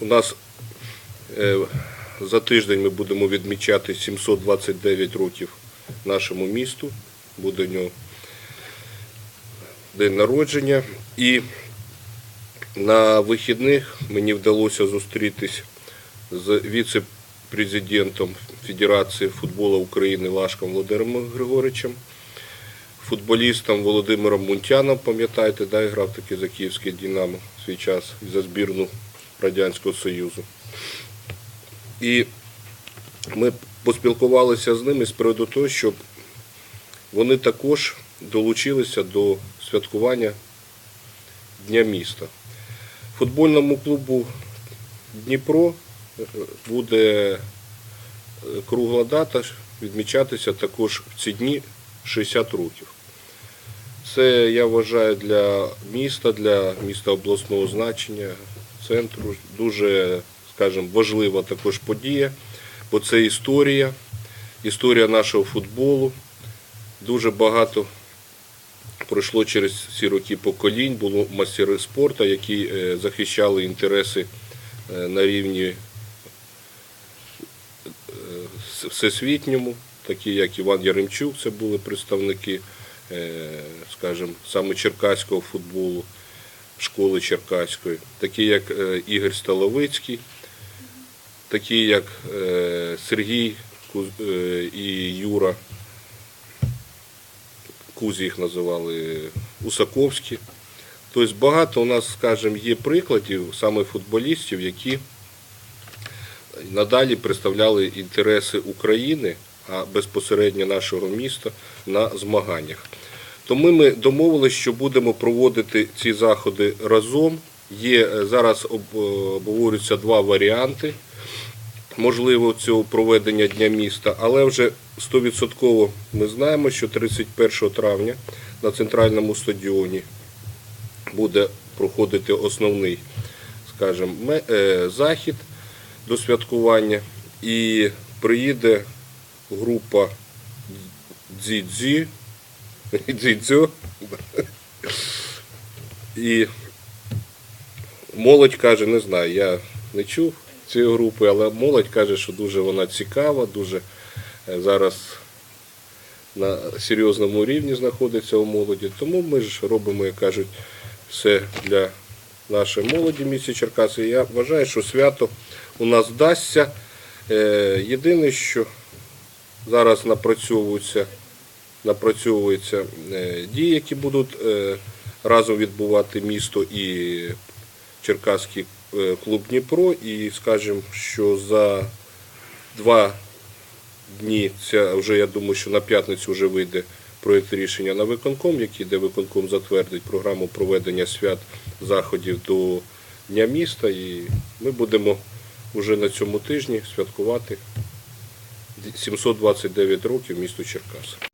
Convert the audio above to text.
У нас е, за тиждень ми будемо відмічати 729 років нашому місту. Буде у нього день народження. І на вихідних мені вдалося зустрітись з віце-президентом Федерації футболу України Лашком Володимиром Григоричем, футболістом Володимиром Мунтяном, пам'ятаєте, да, грав таки за Київське Динамо свій час за збірну Радянського Союзу. І ми поспілкувалися з ними з приводу того, щоб вони також долучилися до святкування Дня міста. Футбольному клубу Дніпро е, буде е, кругла дата відмічатися також в ці дні 60 років. Це, я вважаю, для міста, для міста обласного значення, центру. Дуже, скажімо, важлива також подія, бо це історія, історія нашого футболу. Дуже багато пройшло через ці роки поколінь, було мастери спорту, які е, захищали інтереси е, на рівні е, всесвітньому, такі як Іван Яремчук, це були представники, скажімо, саме черкаського футболу, школи черкаської, такі як е, Ігор Столовицький, такі як е, Сергій е, і Юра Кузі їх називали Усаковські. Тобто багато у нас, скажімо, є прикладів саме футболістів, які надалі представляли інтереси України, а безпосередньо нашого міста на змаганнях. Тому ми домовилися, що будемо проводити ці заходи разом. Є е, зараз об- обговорюються два варіанти можливо цього проведення Дня міста, але вже 100% ми знаємо, що 31 травня на центральному стадіоні буде проходити основний, скажімо, е, захід до святкування, і приїде група Дзідзі, Дзідзьо, і молодь каже, не знаю, я не чув цієї групи, але молодь каже, що дуже вона цікава, дуже е, зараз на серйозному рівні знаходиться у молоді. Тому ми ж робимо, як кажуть, все для нашої молоді в місті Черкаси. Я вважаю, що свято у нас вдасться. Е, Єдине, що зараз напрацьовуються, напрацьовуються е, дії, які будуть е, разом відбувати місто і Черкаський е, клуб Дніпро. І скажемо, що за два дні, це вже я думаю, що на п'ятницю вже вийде проєкт рішення на виконком, який де виконком затвердить програму проведення свят заходів до Дня міста. І ми будемо вже на цьому тижні святкувати 729 років місту Черкаси.